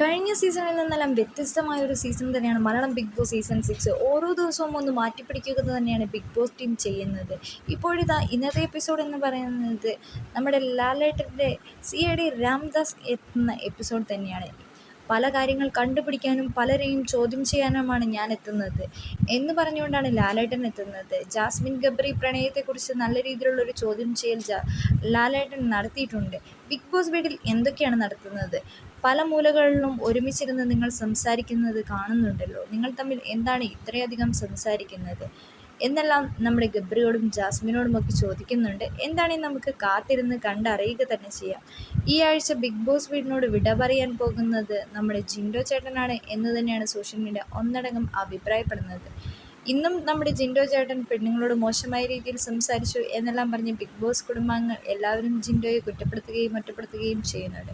കഴിഞ്ഞ സീസണിൽ നിന്നെല്ലാം വ്യത്യസ്തമായ ഒരു സീസൺ തന്നെയാണ് Malayalam Bigg Boss season six. ഓരോ ദിവസവും ഒന്ന് മാറ്റിപ്പിടിക്കുക തന്നെയാണ് ബിഗ് ബോസ് ടീം ചെയ്യുന്നത്. ഇപ്പോഴിതാ ഇന്നത്തെ എപ്പിസോഡ് എന്ന് പറയുന്നത് നമ്മുടെ ലാലേട്ടന്റെ സി ഐ ഡി രാംദാസ് എത്തുന്ന എപ്പിസോഡ് തന്നെയാണ്. പല കാര്യങ്ങൾ കണ്ടുപിടിക്കാനും പലരെയും ചോദ്യം ചെയ്യാനുമാണ് ഞാൻ എത്തുന്നത്. എന്ന് പറഞ്ഞുകൊണ്ടാണ് ലാലേട്ടൻ എത്തുന്നത്. ജാസ്മിൻ ഗബ്രി പ്രണയത്തെക്കുറിച്ച് നല്ല രീതിയിലുള്ളൊരു ചോദ്യം ചെയ്യൽ ലാലേട്ടൻ നടത്തിയിട്ടുണ്ട്. ബിഗ് ബോസ് വീട്ടിൽ എന്തൊക്കെയാണ് നടത്തുന്നത്? പല മൂലകളിലും ഒരുമിച്ചിരുന്ന് നിങ്ങൾ സംസാരിക്കുന്നത് കാണുന്നുണ്ടല്ലോ. നിങ്ങൾ തമ്മിൽ എന്താണ് ഇത്രയധികം സംസാരിക്കുന്നത്? എന്നെല്ലാം നമ്മുടെ ഗബ്രിയോടും ജാസ്മിനോടും ഒക്കെ ചോദിക്കുന്നുണ്ട്. എന്താണേ നമുക്ക് കാത്തിരുന്ന് കണ്ടറിയുക തന്നെ ചെയ്യാം. ഈ ആഴ്ച ബിഗ് ബോസ് വീടിനോട് വിട പറയാൻ പോകുന്നത് നമ്മുടെ ജിൻഡോ ചേട്ടനാണ് എന്ന് തന്നെയാണ് സോഷ്യൽ മീഡിയ ഒന്നടങ്കം അഭിപ്രായപ്പെടുന്നത്. ഇന്നും നമ്മുടെ ജിൻഡോ ചേട്ടൻ പെണ്ണുങ്ങളോട് മോശമായ രീതിയിൽ സംസാരിച്ചു എന്നെല്ലാം പറഞ്ഞ് ബിഗ് ബോസ് കുടുംബാംഗങ്ങൾ എല്ലാവരും ജിൻഡോയെ കുറ്റപ്പെടുത്തുകയും ഒറ്റപ്പെടുത്തുകയും ചെയ്യുന്നുണ്ട്.